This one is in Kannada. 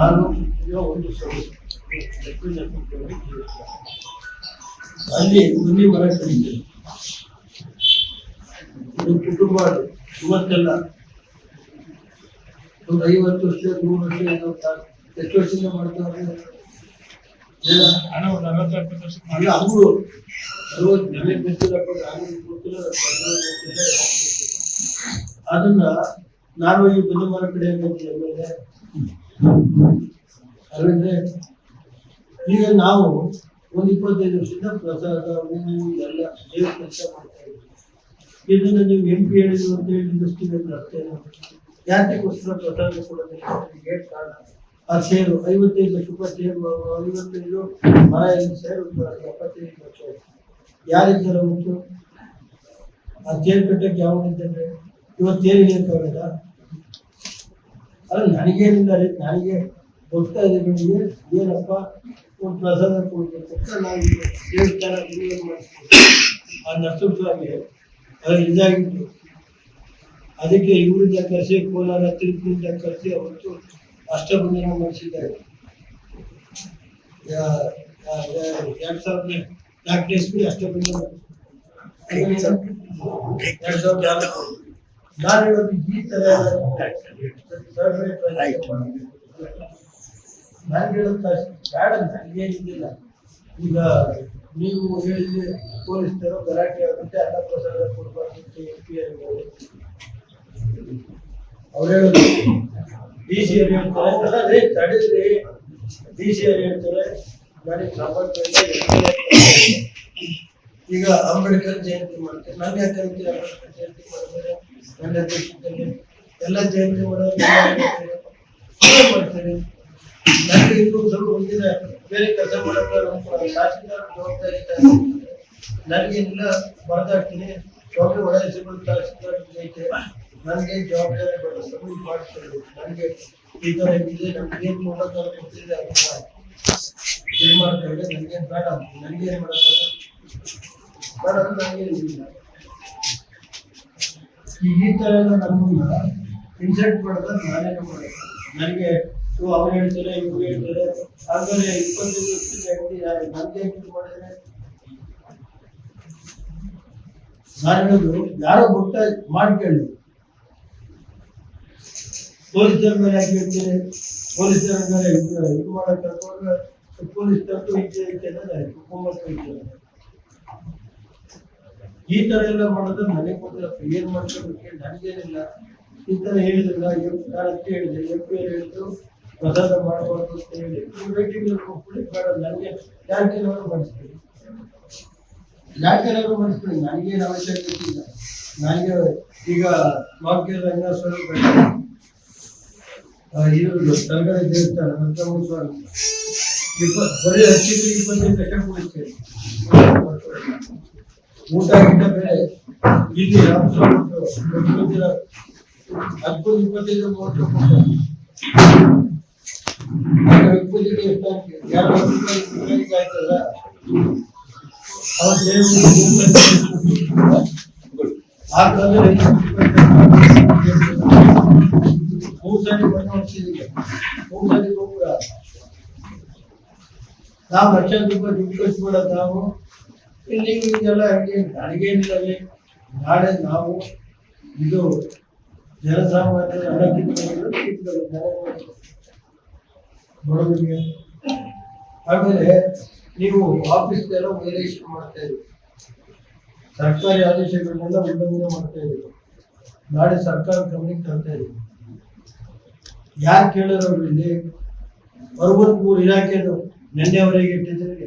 ನಾನು ಒಂದು. ಅಲ್ಲಿ ಮುನಿ ಮರ ಕಡಿತೇನೆ ಇದು ಕುಟುಂಬ ಇವತ್ತೆಲ್ಲ ಒಂದು ಐವತ್ತು ವರ್ಷ ನೂರು ವರ್ಷ ಎಷ್ಟು ವರ್ಷದಿಂದ ಮಾಡ್ತಾರೆ ಒಂದು ಅಲ್ಲ ಅವರು ಅರವತ್ತು ನನಗೆ ಗೊತ್ತಿಲ್ಲ. ಅದನ್ನ ನಾನು ಈ ಮರ ಕಡೆ ಆಮೇಲೆ ಅಲ್ಲಂದ್ರೆ ಈಗ ನಾವು ಒಂದು ಇಪ್ಪತ್ತೈದು ವರ್ಷದ ಪ್ರಸಾದ ಹೂವು ಎಲ್ಲ ದೇವ್ರ ಕೆಲಸ ಮಾಡ್ತಾ ಇದ್ದೀವಿ. ಇದನ್ನ ನೀವು ಎಂ ಪಿ ಹೇಳಿದ್ರು ಅಂತ ಹೇಳಿ ಅರ್ಥ ಏನು? ಯಾತಕ್ಕೋಸ್ಕರ ಪ್ರಸಾದ ಕೊಡೋದಕ್ಕೆ ಕಾರಣ? ಆ ಸೇರು, ಐವತ್ತೈದು ಲಕ್ಷ ರೂಪಾಯಿ ಸೇರು ಐವತ್ತೈದು ಮರ ಐದು ಸೇರು ಎಪ್ಪತ್ತೈದು ಲಕ್ಷ ಯಾರಿಗೆ ಸರ್ ಉಂಟು ಆ ಸೇರು ಕಟ್ಟಕ್ಕೆ ಯಾವ ಇದ್ದಾರೆ ಇವತ್ತು ಏನು ಹಿಡಿಯಕ್ಕಾಗಲ್ಲ ಅಲ್ಲ ನನಗೇನಿಲ್ಲ ರೀ ನನಗೆ ಹೋಗ್ತಾ ಇದೆ ನನಗೆ ಏನಪ್ಪ? ಒಂದು ಪ್ರಸಾದ ಕೊಡ್ಬೇಕು ಅಂತ ನಾವು ದೇವಸ್ಥಾನ ಆ ನರಸಿಂಹಸ್ವಾಮಿ ಅದು ಇದಾಗಿತ್ತು. ಅದಕ್ಕೆ ಇವರಿಂದ ಕರೆಸಿ ಕೋಲಾರ ತಿರುಪತಿಯಿಂದ ಕರೆಸಿ ಅವತ್ತು ಅಷ್ಟಬಂಧನ ಮಾಡಿಸಿದ್ದಾರೆ. ಎರಡು ಸಾವಿರದ ನಾಲ್ಕನೇ ಇಸ್ವಿ ಅಷ್ಟಬಂಧನ ಎರಡು ಸಾವಿರದ. ನಾನು ಹೇಳೋದು ಈ ತರ ನಾನು ಹೇಳೋದು ನನಗೇನಿದ್ದಿಲ್ಲ ಈಗ ನೀವು ಹೇಳಿದ್ರೆ ಪೊಲೀಸರು ಗಲಾಟೆ ಆಗುತ್ತೆ ಅನ್ನ ಪ್ರಸಾದ ಕೊಡಬಾರ್ದು ಅಂತ ಎಂ ಪಿ ಅವ್ರು ಹೇಳೋದು ಡಿ ಸಿ ಅವ್ರು ಹೇಳ್ತಾರೆ. ಡಿ ಸಿ ಅವ್ರು ಹೇಳ್ತಾರೆ ನನಗೆ ಸಂಬಂಧ ಈಗ ಅಂಬೇಡ್ಕರ್ ಜಯಂತಿ ಮಾಡ್ತಾರೆ. ನಾನು ಯಾಕೆ ಅಂಬೇಡ್ಕರ್ ಜಯಂತಿ ಮಾಡಿದ್ರೆ ನನ್ನ ದೇಶದಲ್ಲಿ ಎಲ್ಲ ಜಯಂತಿ ಮಾಡ್ತೇನೆ ನನಗೆ ಇನ್ನೂ ಸ್ವಲ್ಪ ಮುಂದಿನ ಬೇರೆ ಕೆಲಸ ಮಾಡೋಕೆ ತಹಸೀಲ್ದಾರ್ ಜವಾಬ್ದಾರಿ ನನಗೆಲ್ಲ ಬರ್ದಾಡ್ತೀನಿ ಸ್ವಾಮಿ ಒಳ ಹೆಸರು ತಹಸೀಲ್ದಾರ್ ಐತೆ ನನಗೆ ಜವಾಬ್ದಾರಿ ಬೇಡ ಸಬ್ಮಿಟ್ ಮಾಡ್ತೇವೆ ನನಗೆ ಈ ಥರ ಇದೆ ನಮ್ಗೆ ಏನು ಮಾಡೋದು ಗೊತ್ತಿದೆ ಅದನ್ನ ಇದು ಮಾಡ್ತೇವೆ ನನಗೇನು ಬೇಡ ನನಗೇನು ಮಾಡೋದು ಬೇಡ ಅಂತ ನನಗೇನಿಲ್ಲ ಈ ಥರ ಎಲ್ಲ ನಮ್ಮನ್ನ ಇನ್ಸಲ್ಟ್ ಮಾಡೋದನ್ನ ನಾನೇನು ಮಾಡೋದು ನನಗೆ ಇವು ಅವ್ರು ಹೇಳ್ತಾರೆ, ಇವ್ರು ಹೇಳ್ತಾರೆ. ಆದರೆ ಇಪ್ಪತ್ತೈದು ವರ್ಷದ ವ್ಯಕ್ತಿ ಯಾರು? ನನಗೆ ಇದು ಮಾಡಿದ್ರೆ ನಾನು ಹೇಳೋದು, ಯಾರೋ ಗೊತ್ತ ಮಾಡ್ಕೊಳ್ಳಿ ಪೊಲೀಸರ ಮೇಲೆ ಯಾಕೆ ಹೇಳ್ತೀರಿ? ಪೊಲೀಸರ ಮೇಲೆ ಇದು ಇದು ಮಾಡಕ್ಕೆ ಪೊಲೀಸ್ ತಪ್ಪು ಇದೆ ಅಂದ್ರೆ ಕುಟುಂಬಕ್ಕೆ ಅಂದ್ರೆ. ಈ ತರ ಎಲ್ಲ ಮಾಡೋದು ನನಗೆ ಗೊತ್ತಿಲ್ಲ ಏನ್ ಮಾಡ್ಕೊಬೇಕು ನನಗೇನಿಲ್ಲ. ಈ ತರ ಹೇಳಿದ್ರಲ್ಲ ಅಂತ ಹೇಳಿದೆ ಎಂ ಪಿ ಹೇಳಿದ್ರು, ಪ್ರಸಾದ ಮಾಡಬಾರ್ದು ಅಂತ ಹೇಳಿ ಮೀಟಿಂಗ್ ಹೋಗ್ಬಿಡಿ ಬೇಡ, ನನಗೆ ಯಾಕೆ ನಾವು ಮಾಡಿಸ್ತೀವಿ ಯಾಕೆ ನಾವು ಮಾಡಿಸ್ಬಿಡಿ ನನಗೇನು ಅವಶ್ಯಕತೆ ಇಲ್ಲ. ನನಗೆ ಈಗ ವಾಕ್ಯ ರಂಗಸ್ವಾಮಿ ಇವರು ತಲಗಡೆ ದೇವಸ್ಥಾನ ರಂಗಸ್ವಾಮಿ ಸ್ವಾಮಿ ಇಪ್ಪತ್ತು, ಬರೀ ಹಚ್ಚಿದ್ರೆ ಇಪ್ಪತ್ತೈದು ಲಕ್ಷ ಕೊಡ್ತೇವೆ ಊಟ ಗಿಟ್ಟ ಬೇರೆ ಇಲ್ಲಿ ಹತ್ತು ಇಪ್ಪತ್ತೈದು ಮೂವತ್ತು ಆ ನಾವು ಲಕ್ಷ ರೂಪಾಯಿ ದುಡ್ಡು ಮಾಡೋದು ನಾವು ಇಲ್ಲಿ ಇದೆಲ್ಲ ಹಾಗೆ ರೀ. ನಾಳೆ ನಾವು ಇದು ಬಡವರಿಗೆ ಆಮೇಲೆ ನೀವು ಆಫೀಸ್ಗೆಲ್ಲ ವೈಲೇಷನ್ ಮಾಡ್ತಾ ಇದ್ದೀವಿ ಸರ್ಕಾರಿ ಆದೇಶಗಳನ್ನೆಲ್ಲ ಉಲ್ಲಂಘನೆ ಮಾಡ್ತಾ ಇದ್ದೀವಿ ನಾಳೆ ಸರ್ಕಾರ ಗಮನಕ್ಕೆ ತರ್ತಾ ಇದ್ದೀವಿ ಯಾರು ಕೇಳಿರೋರು ಇಲ್ಲಿ? ಅರವತ್ಮೂರು ಇಲಾಖೆದು ನಿನ್ನೆವರೆಗೆ ಇಟ್ಟಿದ್ರೆ.